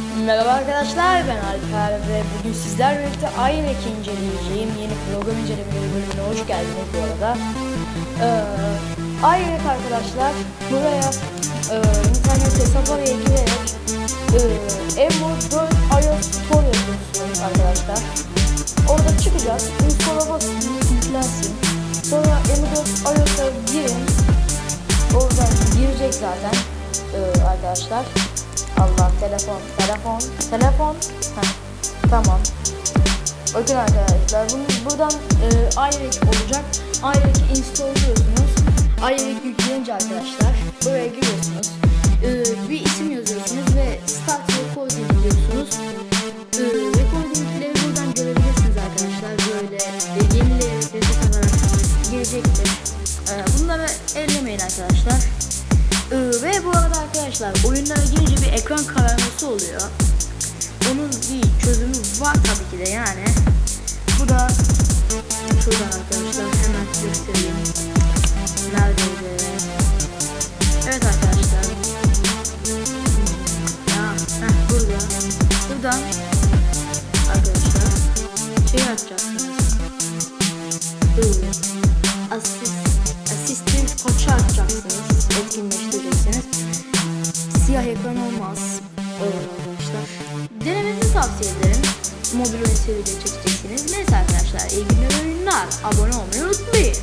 Merhaba arkadaşlar ben Alper ve bugün sizlerle birlikte iRank'i inceleyeceğim yeni program incelemeleri bölümüne hoş geldiniz bu arada. Ee, iRank arkadaşlar buraya e, internette Safari'ye girerek e, Emo 4 iOS Store yazıyorsunuz arkadaşlar. Orada çıkacak, install'a basın, yüklensin. Sonra Emo 4 iOS'a girin. Oradan girecek zaten e, arkadaşlar. Allah telefon, telefon, telefon. Heh, tamam. Bakın arkadaşlar bunu, buradan e, iRack olacak. iRack'i installiyorsunuz. iRack yükleyince arkadaşlar buraya giriyorsunuz. E, bir isim yazıyorsunuz ve start recording diyorsunuz. E, recordingleri buradan görebilirsiniz arkadaşlar. Böyle e, yenileyerek ses alarak girecektir. E, bunları ellemeyin arkadaşlar. Ee, ve bu arada arkadaşlar oyunlara girince bir ekran kararması oluyor. Onun bir çözümü var tabii ki de yani. Bu da şuradan arkadaşlar hemen göstereyim. Neredeydi? Evet arkadaşlar. Ya, heh, burada. Buradan arkadaşlar şey yapacaksınız. Dur. Asist, assistant koçu açacaksınız. Ekran olmaz. Arkadaşlar. Denemenizi tavsiye ederim. Mobil oyun seriyle çekeceksiniz. Neyse arkadaşlar iyi günler oyunlar. Abone olmayı unutmayın.